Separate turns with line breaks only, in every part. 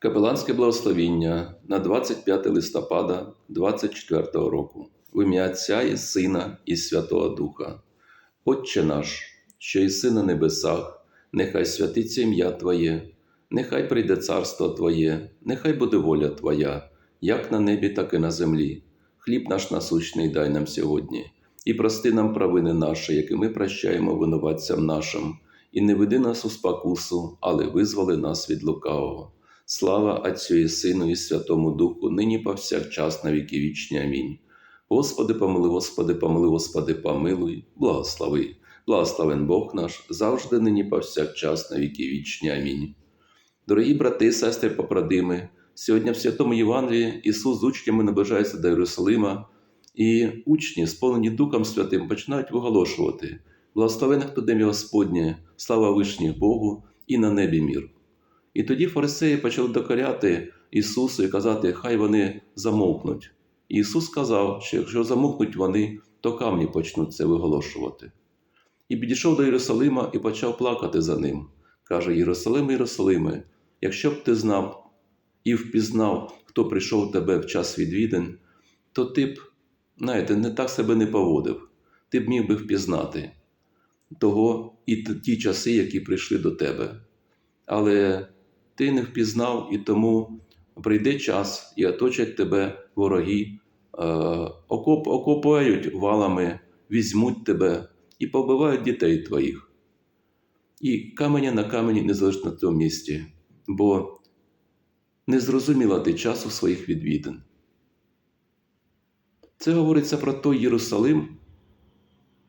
Капеланське благословіння на 25 листопада 24 року. В ім'я Отця і Сина і Святого Духа. Отче наш, що єси на небесах, нехай святиться ім'я Твоє, нехай прийде царство Твоє, нехай буде воля Твоя, як на небі, так і на землі. Хліб наш насущний дай нам сьогодні, і прости нам провини наші, які ми прощаємо винуватцям нашим, і не веди нас у спокусу, але визволи нас від лукавого. Слава Отцю і Сину і Святому Духу, нині повсякчас на віки вічні. Амінь. Господи, помилуй, Господи, помилуй, Господи, помилуй, благослови. Благословен Бог наш, завжди нині повсякчас на віки вічні. Амінь. Дорогі брати і сестри попродими, сьогодні в Святому Євангелії Ісус з учнями наближається до Єрусалима, і учні, сповнені Духом Святим, починають виголошувати: Благословене хто день Господнє, слава вишніх Богу і на небі мір. І тоді фарисеї почали докоряти Ісусу і казати, хай вони замовкнуть. І Ісус сказав, що якщо замовкнуть вони, то камні почнуть це виголошувати. І підійшов до Єрусалима і почав плакати за ним. Каже: Єрусалиме, Єрусалиме, якщо б ти знав і впізнав, хто прийшов тебе в час відвідин, то ти б, знаєте, не так себе не поводив, ти б міг би впізнати того і ті часи, які прийшли до тебе. Але ти не впізнав, і тому прийде час і оточать тебе вороги, е, окоп, окопають валами, візьмуть тебе і побивають дітей твоїх. І каменя на камені не залишить на цьому місці, бо не зрозуміла ти часу своїх відвідин. Це говориться про той Єрусалим,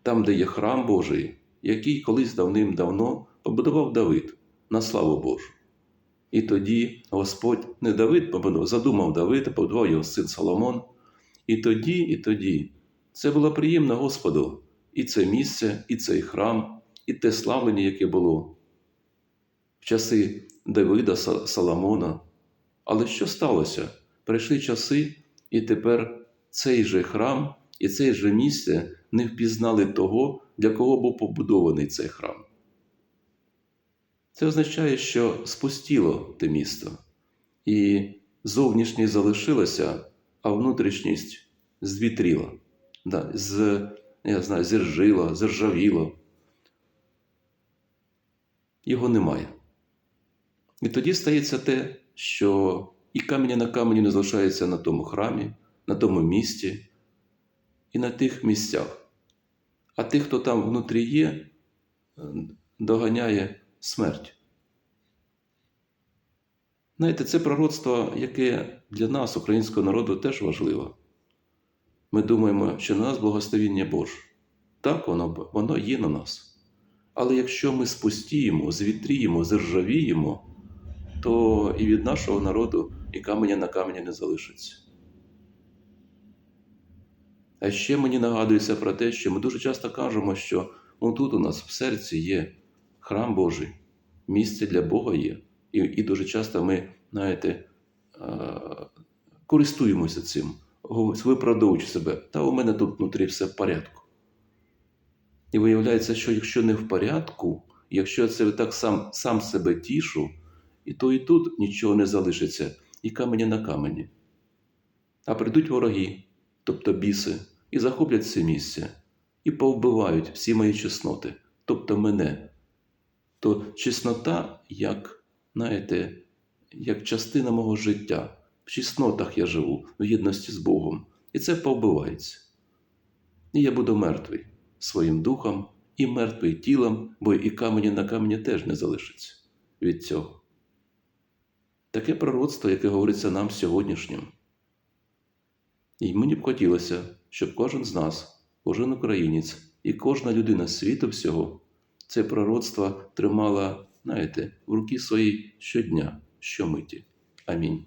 там, де є храм Божий, який колись давним-давно побудував Давид на славу Божу. І тоді Господь не Давид побудував, задумав Давида, побудував його син Соломон. І тоді, і тоді це було приємно Господу, і це місце, і цей храм, і те славлення, яке було в часи Давида, Соломона. Але що сталося? Прийшли часи, і тепер цей же храм і цей же місце не впізнали того, для кого був побудований цей храм. Це означає, що спустіло те місто, і зовнішність залишилася, а внутрішність звітріла, да, з, я знаю, зіржила, зіржавіло. Його немає. І тоді стається те, що і каміння на камені не залишається на тому храмі, на тому місці і на тих місцях. А тих, хто там внутрі є, доганяє смерть. Знаєте, це пророцтво, яке для нас, українського народу, теж важливо. Ми думаємо, що на нас благословіння Боже. Так, воно воно є на нас. Але якщо ми спустіємо, звітріємо, зержавіємо, то і від нашого народу і каменя на камені не залишиться. А ще мені нагадується про те, що ми дуже часто кажемо, що тут у нас в серці є храм Божий, місце для Бога є. І і дуже часто ми, знаєте, користуємося цим, виправдовуючи себе, та у мене тут внутрі все в порядку. І виявляється, що якщо не в порядку, якщо я це так сам сам себе тішу, і то і тут нічого не залишиться, і камені на камені. А прийдуть вороги, тобто біси, і захоплять це місце, і повбивають всі мої чесноти, тобто мене. То чеснота, як, знаєте, як частина мого життя. В чеснотах я живу, в єдності з Богом. І це повбивається. І я буду мертвий своїм духом і мертвий тілом, бо і камені на камені теж не залишиться від цього. Таке пророцтво, яке говориться нам сьогоднішнім. І мені б хотілося, щоб кожен з нас, кожен українець і кожна людина світу всього це пророцтво тримала, знаєте, в руки свої щодня, щомиті. Амінь.